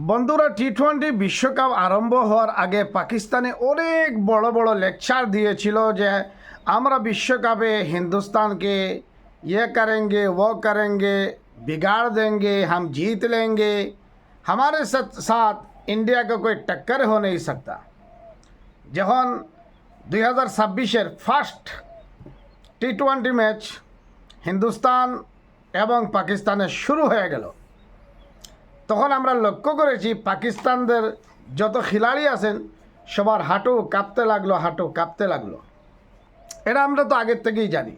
বন্ধুরা T twenty বিশ্বকাপ আরম্ভ হওয়ার আগে পাকিস্তানে অনেক বড় বড় লেকচার দিয়েছিল যে আমরা বিশ্বকাপে হিন্দুস্তানকে ये करेंगे वो करेंगे बिगाड़ देंगे हम जीत लेंगे हमारे साथ साथ इंडिया का कोई टक्कर हो नहीं सकता যখন দুই হাজার ছাব্বিশের first T twenty match Hindustan এবং পাকিস্তানের শুরু হয়ে গেল তখন আমরা লক্ষ্য করেছি পাকিস্তানদের যত খিলাড়ি আছেন, সবার হাঁটু কাঁপতে লাগল, হাঁটু কাঁপতে লাগল। এটা আমরা তো আগের থেকেই জানি।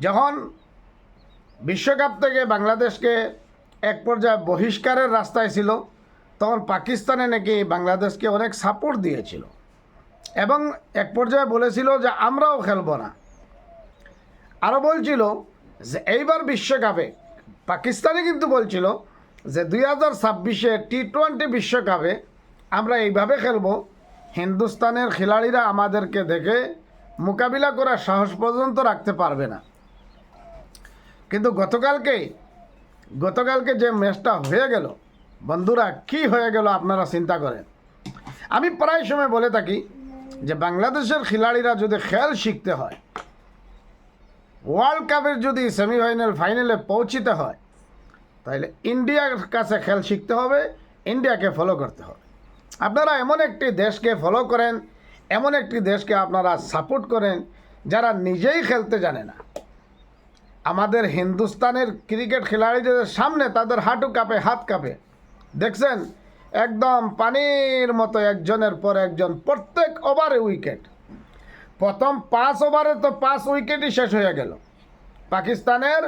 যখন বিশ্বকাপ থেকে বাংলাদেশকে এক পর্যায়ে বহিষ্কারের রাস্তায় ছিল, তখন পাকিস্তানে নাকি বাংলাদেশকে অনেক সাপোর্ট দিয়েছিল। এবং এক পর্যায়ে বলেছিল যে, আমরাও খেলব না। আরও বলছিল যে, এইবার বিশ্বকাপে। পাকিস্তানে কিন্তু বলছিল যে দুই হাজার ছাব্বিশে টি টোয়েন্টি বিশ্বকাপে আমরা এইভাবে খেলব, হিন্দুস্তানের খেলাড়িরা আমাদেরকে দেখে মোকাবিলা করার সাহস পর্যন্ত রাখতে পারবে না। কিন্তু গতকালকে গতকালকে যে ম্যাচটা হয়ে গেল, বন্ধুরা কি হয়ে গেল আপনারা চিন্তা করেন। আমি প্রায় সময় বলে থাকি যে বাংলাদেশের খেলাড়িরা যদি খেল শিখতে হয় ওয়ার্ল্ড কাপের যদি সেমিফাইনাল ফাইনালে পৌঁছিতে হয় তাহলে ইন্ডিয়ার কাছে খেল শিখতে হবে, ইন্ডিয়াকে ফলো করতে হবে। আপনারা এমন একটি দেশকে ফলো করেন, এমন একটি দেশকে আপনারা সাপোর্ট করেন, যারা নিজেই খেলতে জানে না। আমাদের হিন্দুস্তানের ক্রিকেট খেলাড়িদের সামনে তাদের হাঁটু কাঁপে, হাত কাঁপে। দেখছেন? একদম পানির মতো একজনের পর একজন প্রত্যেক ওভারে উইকেট প্রথম পাঁচ ওভারে তো পাঁচ উইকেটই শেষ হয়ে গেল। পাকিস্তানের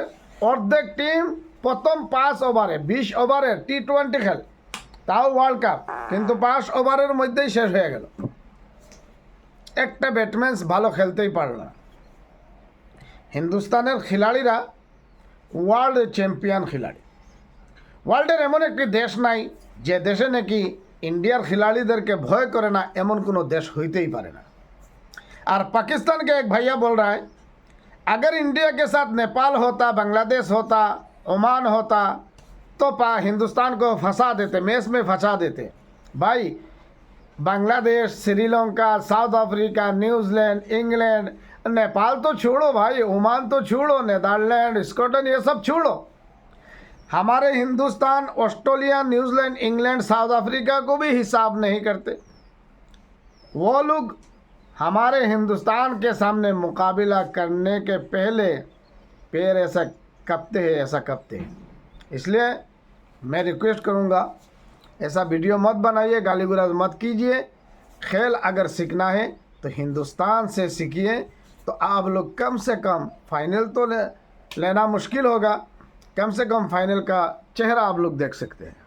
অর্ধেক টিম প্রথম পাঁচ ওভারে বিশ ওভারের টি টোয়েন্টি খেল। তাও ওয়ার্ল্ড কাপ কিন্তু পাঁচ ওভারের মধ্যেই শেষ হয়ে গেল। একটা ব্যাটম্যান ভালো খেলতেই পারে না। হিন্দুস্তানের খিলাড়িরা ওয়ার্ল্ড চ্যাম্পিয়ন খিলাড়ি। ওয়ার্ল্ডের এমন একটি দেশ নাই, যে দেশে নাকি ইন্ডিয়ার খিলাড়িদেরকে ভয় করে না, এমন কোনো দেশ হইতেই পারে না। আর পাকিস্তানকে এক ভাইয়া বল রায় अगर इंडिया के साथ नेपाल होता, बांग्लादेश होता, ओमान होता तो पा हिंदुस्तान को फंसा देते मैच में फंसा देते। भाई, Bangladesh, Sri Lanka, South Africa, New Zealand, England, Nepal तो छोड़ो भाई, ओमान तो छोड़ो, नेदरलैंड, स्कॉटलैंड, ये सब छोड़ो। हमारे Hindustan, Australia, New Zealand, England, South Africa को भी हिसाब नहीं करते। वो लोग हमारे हिंदुस्तान के सामने मुकाबला करने के पहले पैर ऐसा कपते हैं ऐसा कपते हैं। इसलिए मैं रिक्वेस्ट करूँगा ऐसा वीडियो मत बनाइए गाली गुलाज मत कीजिए। खेल अगर सीखना है तो हिंदुस्तान से सीखिए। तो आप लोग कम से कम फाइनल तो ले, लेना मुश्किल होगा। कम से कम फाइनल का चेहरा आप लोग देख सकते हैं।